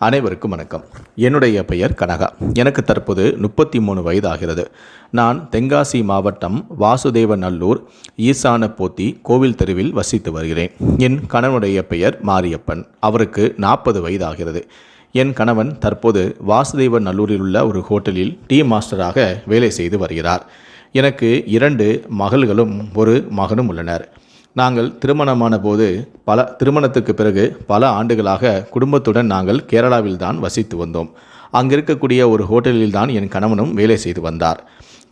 அனைவருக்கும் வணக்கம். என்னுடைய பெயர் கனகா. எனக்கு தற்போது முப்பத்தி மூணு வயதாகிறது. நான் தென்காசி மாவட்டம் வாசுதேவநல்லூர் ஈசான போத்தி கோவில் தெருவில் வசித்து வருகிறேன். என் கணவனுடைய பெயர் மாரியப்பன். அவருக்கு நாற்பது வயதாகிறது. என் கணவன் தற்போது வாசுதேவ நல்லூரில் உள்ள ஒரு ஹோட்டலில் டீ மாஸ்டராக வேலை செய்து வருகிறார். எனக்கு இரண்டு மகள்களும் ஒரு மகனும் உள்ளனர். நாங்கள் திருமணமான போது பல திருமணத்துக்கு பிறகு பல ஆண்டுகளாக குடும்பத்துடன் நாங்கள் கேரளாவில் தான் வசித்து வந்தோம். அங்கிருக்கக்கூடிய ஒரு ஹோட்டலில் தான் என் கணவனும் வேலை செய்து வந்தார்.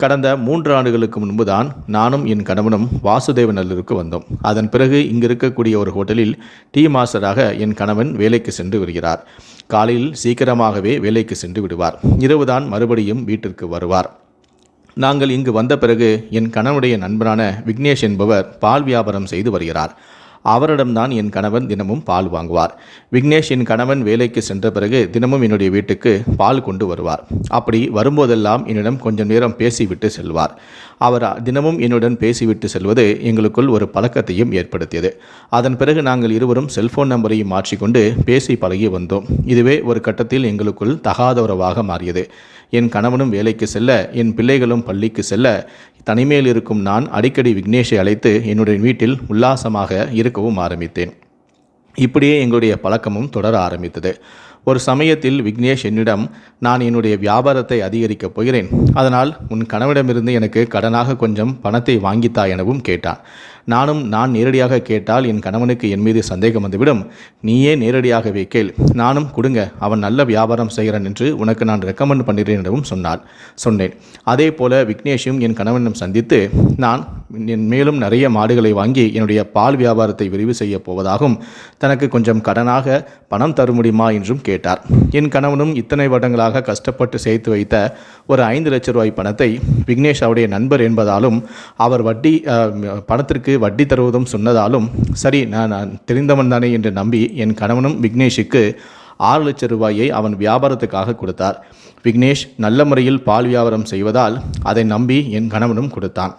கடந்த மூன்று ஆண்டுகளுக்கு முன்பு தான் நானும் என் கணவனும் வாசுதேவநல்லூருக்கு வந்தோம். அதன் பிறகு இங்கு இருக்கக்கூடிய ஒரு ஹோட்டலில் டீ மாஸ்டராக என் கணவன் வேலைக்கு சென்று வருகிறார். காலையில் சீக்கிரமாகவே வேலைக்கு சென்று விடுவார். இரவுதான் மறுபடியும் வீட்டிற்கு வருவார். நாங்கள் இங்கு வந்த பிறகு என் கணவனுடைய நண்பரான விக்னேஷ் என்பவர் பால் வியாபாரம் செய்து வருகிறார். அவரிடம்தான் என் கணவன் தினமும் பால் வாங்குவார். விக்னேஷ் என் கணவன் வேலைக்கு சென்ற பிறகு தினமும் என்னுடைய வீட்டுக்கு பால் கொண்டு வருவார். அப்படி வரும்போதெல்லாம் என்னிடம் கொஞ்சம் நேரம் பேசிவிட்டு செல்வார். அவர் தினமும் என்னுடன் பேசிவிட்டு செல்வது எங்களுக்குள் ஒரு பழக்கத்தையும் ஏற்படுத்தியது. அதன் பிறகு நாங்கள் இருவரும் செல்போன் நம்பரையும் மாற்றிக்கொண்டு பேசி பழகி வந்தோம். இதுவே ஒரு கட்டத்தில் எங்களுக்குள் தகாத உறவாக மாறியது. என் கணவனும் வேலைக்கு செல்ல என் பிள்ளைகளும் பள்ளிக்கு செல்ல தனிமையில் இருக்கும் நான் அடிக்கடி விக்னேஷை அழைத்து என்னுடைய வீட்டில் உல்லாசமாக இருக்கவும் ஆரம்பித்தேன். இப்படியே எங்களுடைய பழக்கமும் தொடர ஆரம்பித்தது. ஒரு சமயத்தில் விக்னேஷ் என்னிடம் நான் என்னுடைய வியாபாரத்தை அதிகரிக்கப் போகிறேன். அதனால் உன் கணவனிடமிருந்து எனக்கு கடனாக கொஞ்சம் பணத்தை வாங்கித்தா எனவும் கேட்டான். நானும் நான் நேரடியாக கேட்டால் என் கணவனுக்கு என் மீது சந்தேகம் வந்துவிடும். நீயே நேரடியாகவே கேள். நானும் கொடுங்க அவன் நல்ல வியாபாரம் செய்கிறான் என்று உனக்கு நான் ரெக்கமெண்ட் பண்ணுகிறேன் எனவும் சொன்னார் சொன்னேன். அதே போல விக்னேஷும் என் கணவனிடம் சந்தித்து நான் என் மேலும் நிறைய மாடுகளை வாங்கி என்னுடைய பால் வியாபாரத்தை விரிவு செய்ய போவதாகவும் தனக்கு கொஞ்சம் கடனாக பணம் தர முடியுமா என்றும் கேட்டார். என் கணவனும் இத்தனை வருடங்களாக கஷ்டப்பட்டு சேர்த்து வைத்த ஒரு ஐந்து லட்ச ரூபாய் பணத்தை விக்னேஷ் அவருடைய நண்பர் என்பதாலும் அவர் வட்டி பணத்திற்கு வட்டி தருவதும் சொன்னதாலும் சரி நான் நான் தெரிந்தவன் தானே என்று நம்பி என் கணவனும் விக்னேஷுக்கு ஆறு லட்சம் ரூபாயை அவன் வியாபாரத்துக்காக கொடுத்தார். விக்னேஷ் நல்ல முறையில் பால் வியாபாரம் செய்வதால் அதை நம்பி என் கணவனும் கொடுத்தான்.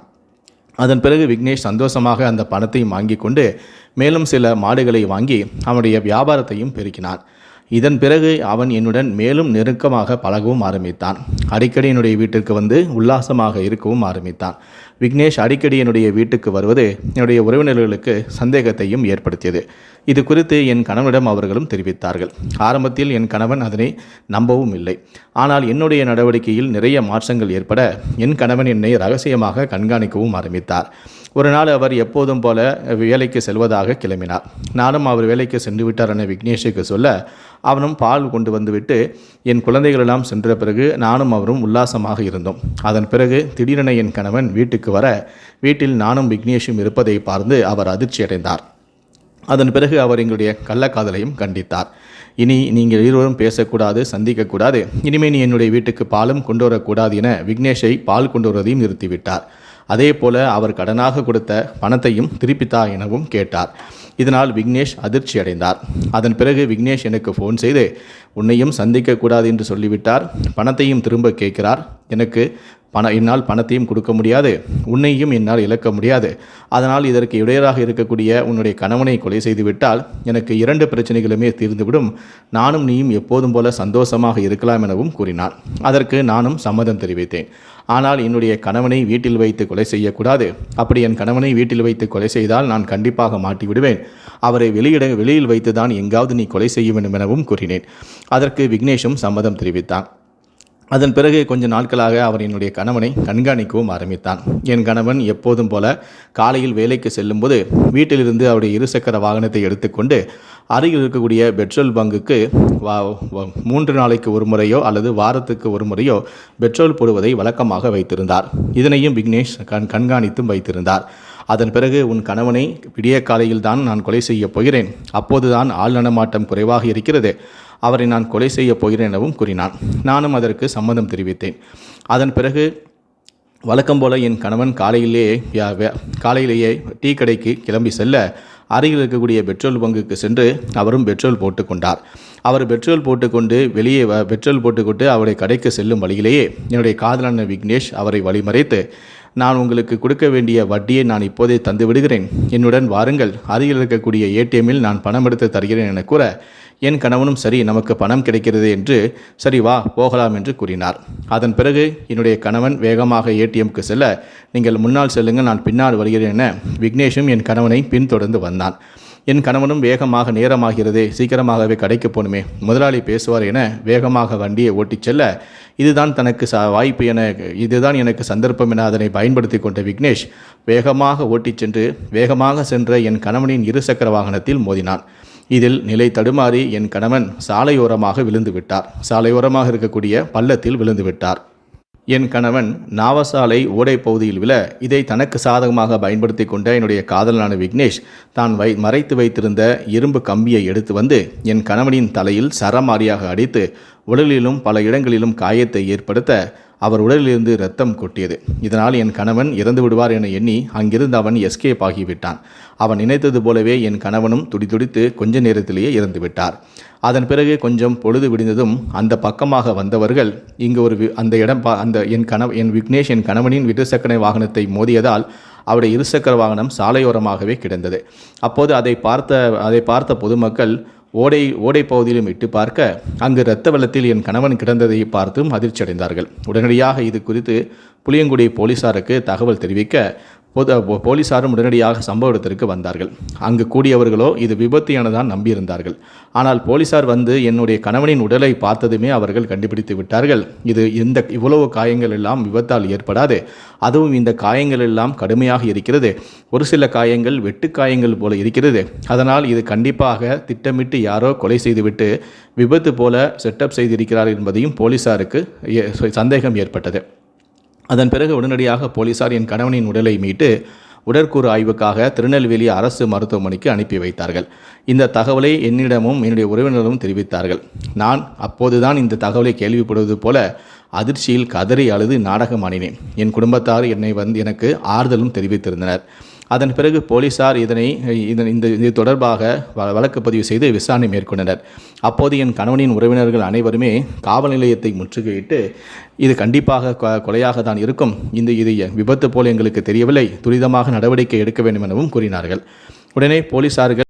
அதன் பிறகு விக்னேஷ் சந்தோஷமாக அந்த பணத்தையும் வாங்கி கொண்டு மேலும் சில மாடுகளை வாங்கி அவனுடைய வியாபாரத்தையும் பெருக்கினான் இதன் பிறகு அவன் என்னுடன் மேலும் நெருக்கமாக பழகவும் ஆரம்பித்தான். அடிக்கடி என்னுடைய வீட்டிற்கு வந்து உல்லாசமாக இருக்கவும் ஆரம்பித்தான். விக்னேஷ் அடிக்கடி என்னுடைய வீட்டுக்கு வருவது என்னுடைய உறவினர்களுக்கு சந்தேகத்தையும் ஏற்படுத்தியது. இது குறித்து என் கணவனிடம் அவர்களும் தெரிவித்தார்கள். ஆரம்பத்தில் என் கணவன் அதனை நம்பவும் இல்லை. ஆனால் என்னுடைய நடவடிக்கையில் நிறைய மாற்றங்கள் ஏற்பட என் கணவன் என்னை ரகசியமாக கண்காணிக்கவும் ஆரம்பித்தார். ஒரு நாள் அவர் எப்போதும் போல வேலைக்கு செல்வதாக கிளம்பினார். நானும் அவர் வேலைக்கு சென்று விட்டார் என விக்னேஷுக்கு சொல்ல அவனும் பால் கொண்டு வந்துவிட்டு என் குழந்தைகளெல்லாம் சென்ற பிறகு நானும் அவரும் உல்லாசமாக இருந்தோம். அதன் பிறகு திடீரென என் கணவன் வீட்டுக்கு வர வீட்டில் நானும் விக்னேஷும் இருப்பதை பார்த்து அவர் அதிர்ச்சி அடைந்தார் அதன் பிறகு அவர் எங்களுடைய கள்ளக்காதலையும் கண்டித்தார். இனி நீங்கள் இருவரும் பேசக்கூடாது சந்திக்கக்கூடாது. இனிமே நீ என்னுடைய வீட்டுக்கு பாலும் கொண்டு வரக்கூடாது என விக்னேஷை பால் கொண்டு வருவதையும் நிறுத்திவிட்டார். அதே போல அவர் கடனாக கொடுத்த பணத்தையும் திருப்பித்தா எனவும் கேட்டார். இதனால் விக்னேஷ் அதிர்ச்சி அடைந்தார் அதன் பிறகு விக்னேஷ் எனக்கு ஃபோன் செய்து உன்னையும் சந்திக்கக்கூடாது என்று சொல்லிவிட்டார். பணத்தையும் திரும்ப கேட்கிறார். எனக்கு பண என்னால் பணத்தையும் கொடுக்க முடியாது. உன்னையும் என்னால் இழக்க முடியாது. அதனால் இதற்கு இடையராக இருக்கக்கூடிய உன்னுடைய கணவனை கொலை செய்துவிட்டால் எனக்கு இரண்டு பிரச்சனைகளுமே தீர்ந்துவிடும். நானும் நீயும் எப்போதும் போல சந்தோஷமாக இருக்கலாம் எனவும் கூறினான். அதற்கு நானும் சம்மதம் தெரிவித்தேன். ஆனால் என்னுடைய கணவனை வீட்டில் வைத்து கொலை செய்யக்கூடாது. அப்படி என் கணவனை வீட்டில் வைத்து கொலை செய்தால் நான் கண்டிப்பாக மாட்டி விடுவேன் அவரை வெளியிட வெளியில் வைத்து தான் எங்காவது நீ கொலை செய்ய வேண்டும் எனவும் கூறினேன். அதற்கு விக்னேஷும் சம்மதம் தெரிவித்தான். அதன் பிறகு கொஞ்ச நாட்களாக அவர் என்னுடைய கணவனை கண்காணிக்கவும் ஆரம்பித்தான். என் கணவன் எப்போதும் போல காலையில் வேலைக்கு செல்லும்போது வீட்டிலிருந்து அவருடைய இருசக்கர வாகனத்தை எடுத்துக்கொண்டு அருகில் இருக்கக்கூடிய பெட்ரோல் பங்குக்கு வா மூன்று நாளைக்கு ஒரு முறையோ அல்லது வாரத்துக்கு ஒரு முறையோ பெட்ரோல் போடுவதை வழக்கமாக வைத்திருந்தார். இதனையும் விக்னேஷ் கண் கண்காணித்தும் வைத்திருந்தார். அதன் பிறகு உன் கணவனை விடிய காலையில் தான் நான் கொலை செய்யப் போகிறேன். அப்போதுதான் ஆள் நடமாட்டம் குறைவாக இருக்கிறது. அவரை நான் கொலை செய்யப் போகிறேன் எனவும் கூறினான். நானும் அதற்கு சம்மதம் தெரிவித்தேன். அதன் பிறகு வழக்கம் போல என் கணவன் காலையிலேயே காலையிலேயே டீ கடைக்கு கிளம்பி செல்ல அருகில் இருக்கக்கூடிய பெட்ரோல் பங்குக்கு சென்று அவரும் பெட்ரோல் போட்டுக்கொண்டார் அவர் பெட்ரோல் போட்டுக்கொண்டு வெளியே வ- பெட்ரோல் போட்டுக்கொண்டு அவருடைய கடைக்கு செல்லும் வழியிலேயே என்னுடைய காதலான விக்னேஷ் அவரை வழிமறைத்து நான் உங்களுக்கு கொடுக்க வேண்டிய வட்டியை நான் இப்போதே தந்து விடுகிறேன் என்னுடன் வாருங்கள். அருகில் இருக்கக்கூடிய ஏடிஎம்மில் நான் பணம் எடுத்து தருகிறேன் என கூற என் கணவனும் சரி நமக்கு பணம் கிடைக்கிறது என்று சரி வா போகலாம் என்று கூறினார். அதன் பிறகு என்னுடைய கணவன் வேகமாக ஏடிஎம்க்கு செல்ல நீங்கள் முன்னால் செல்லுங்கள் நான் பின்னால் வருகிறேன் என விக்னேஷும் என் கணவனை பின்தொடர்ந்து வந்தான். என் கணவனும் வேகமாக நேரமாகிறதே சீக்கிரமாகவே கடைக்கு போகணுமே முதலாளி பேசுவார் என வேகமாக வண்டியை ஓட்டிச் செல்ல இதுதான் தனக்கு ச வாய்ப்பு என இதுதான் எனக்கு சந்தர்ப்பம் என அதனை பயன்படுத்தி கொண்ட விக்னேஷ் வேகமாக ஓட்டிச் சென்று வேகமாக சென்ற என் கணவனின் இருசக்கர வாகனத்தில் மோதினான். இதில் நிலை தடுமாறி என் கணவன் சாலையோரமாக விழுந்துவிட்டார். சாலையோரமாக இருக்கக்கூடிய பள்ளத்தில் விழுந்துவிட்டார். என் கணவன் நாவசாலை ஓடை பகுதியில் விழ இதை தனக்கு சாதகமாக பயன்படுத்தி கொண்ட என்னுடைய காதலனான விக்னேஷ் தான் வை மறைத்து வைத்திருந்த இரும்பு கம்பியை எடுத்து வந்து என் கணவனின் தலையில் சரமாரியாக அடித்து உடலிலும் பல இடங்களிலும் காயத்தை ஏற்படுத்த அவர் உடலிலிருந்து ரத்தம் கொட்டியது. இதனால் என் கணவன் இறந்து விடுவார் என எண்ணி அங்கிருந்து அவன் எஸ்கேப் ஆகிவிட்டான். அவன் நினைத்தது போலவே என் கணவனும் துடிதுடித்து கொஞ்ச நேரத்திலேயே இறந்து விட்டார். அதன் பிறகு கொஞ்சம் பொழுது விடிந்ததும் அந்த பக்கமாக வந்தவர்கள் இங்கு ஒரு அந்த இடம் பா அந்த என் கணவ என் விக்னேஷ் என் கணவனின் இருசக்கர வாகனத்தை மோதியதால் அவருடைய இருசக்கர வாகனம் சாலையோரமாகவே கிடந்தது. அப்போது அதை பார்த்த அதை பார்த்த பொதுமக்கள் ஓடை ஓடை பகுதியிலும் இட்டு பார்க்க அங்கு இரத்த வெள்ளத்தில் என் கணவன் கிடந்ததை பார்த்தும் அதிர்ச்சியடைந்தார்கள். உடனடியாக இது குறித்து புளியங்குடி போலீசாருக்கு தகவல் தெரிவிக்க பொது போலீசாரும் உடனடியாக சம்பவ இடத்திற்கு வந்தார்கள். அங்கு கூடியவர்களோ இது விபத்து எனதான் நம்பியிருந்தார்கள். ஆனால் போலீசார் வந்து என்னுடைய கணவனின் உடலை பார்த்ததுமே அவர்கள் கண்டுபிடித்து விட்டார்கள். இது இந்த இவ்வளவு காயங்கள் எல்லாம் விபத்தால் ஏற்படாது. அதுவும் இந்த காயங்கள் எல்லாம் கடுமையாக இருக்கிறது. ஒரு சில காயங்கள் வெட்டு காயங்கள் போல இருக்கிறது. அதனால் இது கண்டிப்பாக திட்டமிட்டு யாரோ கொலை செய்துவிட்டு விபத்து போல செட்டப் செய்திருக்கிறார் என்பதையும் போலீசாருக்கு ஏ- சந்தேகம் ஏற்பட்டது. அதன் பிறகு உடனடியாக போலீசார் என் கணவனின் உடலை மீட்டு உடற்கூறு ஆய்வுக்காக திருநெல்வேலி அரசு மருத்துவமனைக்கு அனுப்பி வைத்தார்கள். இந்த தகவலை என்னிடமும் என்னுடைய உறவினரும் தெரிவித்தார்கள். நான் அப்போதுதான் இந்த தகவலை கேள்விப்படுவது போல அதிர்ச்சியில் கதறி அழுது நாடகமாடினேன் என் குடும்பத்தார் என்னை வந்து எனக்கு ஆறுதலும் தெரிவித்திருந்தனர். அதன் பிறகு போலீசார் இதனை இதன் இந்த இது தொடர்பாக வ- வழக்கு பதிவு செய்து விசாரணை மேற்கொண்டனர். அப்போது என் கணவனின் உறவினர்கள் அனைவருமே காவல் நிலையத்தை முற்றுகையிட்டு இது கண்டிப்பாக கொ- கொலையாக தான் இருக்கும். இந்த இது விபத்து போல் எங்களுக்கு தெரியவில்லை. துரிதமாக நடவடிக்கை எடுக்க வேண்டும் எனவும் கூறினார்கள். உடனே போலீசார்கள்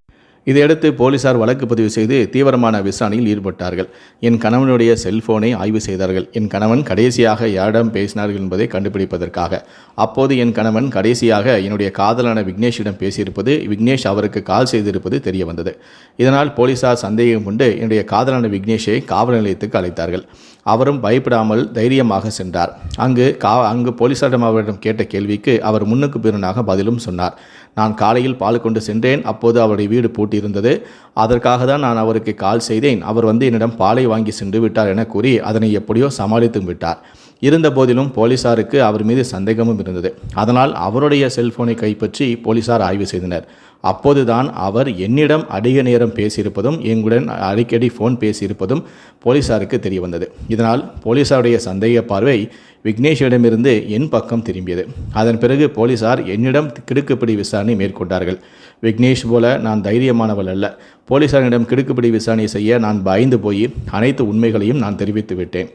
இதையடுத்து போலீசார் வழக்கு பதிவு செய்து தீவிரமான விசாரணையில் ஈடுபட்டார்கள். என் கணவனுடைய செல்போனை ஆய்வு செய்தார்கள். என் கணவன் கடைசியாக யாரிடம் பேசினார்கள் என்பதை கண்டுபிடிப்பதற்காக. அப்போது என் கணவன் கடைசியாக என்னுடைய காதலான விக்னேஷிடம் பேசியிருப்பது விக்னேஷ் அவருக்கு கால் செய்திருப்பது தெரிய வந்தது இதனால் போலீசார் சந்தேகம் கொண்டு என்னுடைய காதலான விக்னேஷை காவல் நிலையத்துக்கு அழைத்தார்கள். அவரும் பயப்படாமல் தைரியமாக சென்றார். அங்கு கா அங்கு போலீசாரிடம் அவரிடம் கேட்ட கேள்விக்கு அவர் முன்னுக்கு பிறனாக பதிலும் சொன்னார். நான் காலையில் பால் கொண்டு சென்றேன். அப்போது அவருடைய வீடு பூட்டியிருந்தது. அதற்காக தான் நான் அவருக்கு கால் செய்தேன். அவர் வந்து என்னிடம் பாலை வாங்கி சென்று விட்டார் என கூறி அதனை எப்படியோ சமாளித்தும் விட்டார். இருந்த போதிலும் போலீசாருக்கு அவர் மீது சந்தேகமும் இருந்தது. அதனால் அவருடைய செல்போனை கைப்பற்றி போலீசார் ஆய்வு செய்தனர். அப்போதுதான் அவர் என்னிடம் அதிக நேரம் பேசியிருப்பதும் எங்களுடன் அடிக்கடி ஃபோன் பேசியிருப்பதும் போலீசாருக்கு தெரிய வந்தது இதனால் போலீசாருடைய சந்தேக பார்வை விக்னேஷிடமிருந்து என் பக்கம் திரும்பியது. அதன் பிறகு போலீசார் என்னிடம் கிடுக்குப்பிடி விசாரணை மேற்கொண்டார்கள். விக்னேஷ் போல நான் தைரியமானவள் அல்ல. போலீசாரிடம் கிடுக்குப்பிடி விசாரணை செய்ய நான் பயந்து போய் அனைத்து உண்மைகளையும் நான் தெரிவித்து விட்டேன்.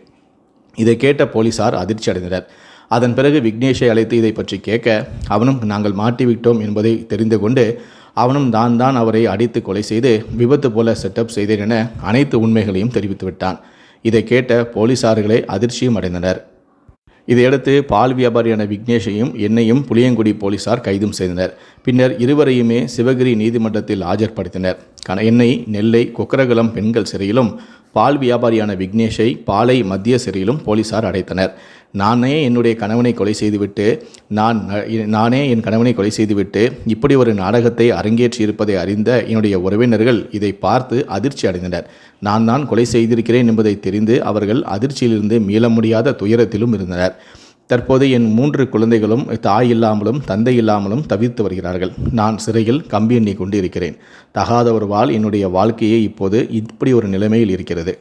இதை கேட்ட போலீசார் அதிர்ச்சி அடைந்தனர். அதன் பிறகு விக்னேஷை அழைத்து இதை பற்றி கேட்க அவனும் நாங்கள் மாட்டிவிட்டோம் என்பதை தெரிந்து கொண்டு அவனும் தான் தான் அவரை அடித்து கொலை செய்து விபத்து போல செட்டப் செய்தேன் என அனைத்து உண்மைகளையும் தெரிவித்து விட்டான். இதை கேட்ட போலீசார்களே அதிர்ச்சியும் அடைந்தனர். இதையடுத்து பால் வியாபாரியான விக்னேஷையும் என்னையும் புளியங்குடி போலீசார் கைதும் செய்தனர். பின்னர் இருவரையுமே சிவகிரி நீதிமன்றத்தில் ஆஜர்படுத்தினர். கன என்னை நெல்லை கொக்கரகுளம் பெண்கள் சிறையிலும் பால் வியாபாரியான விக்னேஷை பாலை மத்திய சிறையிலும் போலீசார் அடைத்தனர். நானே என்னுடைய கணவனை கொலை செய்துவிட்டு நான் நானே என் கணவனை கொலை செய்துவிட்டு இப்படி ஒரு நாடகத்தை அரங்கேற்றி இருப்பதை அறிந்த என்னுடைய உறவினர்கள் இதை பார்த்து அதிர்ச்சி அடைந்தனர். நான் தான் கொலை செய்திருக்கிறேன் என்பதை தெரிந்து அவர்கள் அதிர்ச்சியிலிருந்து மீள முடியாத துயரத்திலும் இருந்தனர். தற்போது என் மூன்று குழந்தைகளும் தாய் இல்லாமலும் தந்தை இல்லாமலும் தவிர்த்து வருகிறார்கள். நான் சிறையில் கம்பி எண்ணி கொண்டு இருக்கிறேன் தகாத ஒரு வாழ் என்னுடைய வாழ்க்கையே இப்போது இப்படி ஒரு நிலைமையில் இருக்கிறது.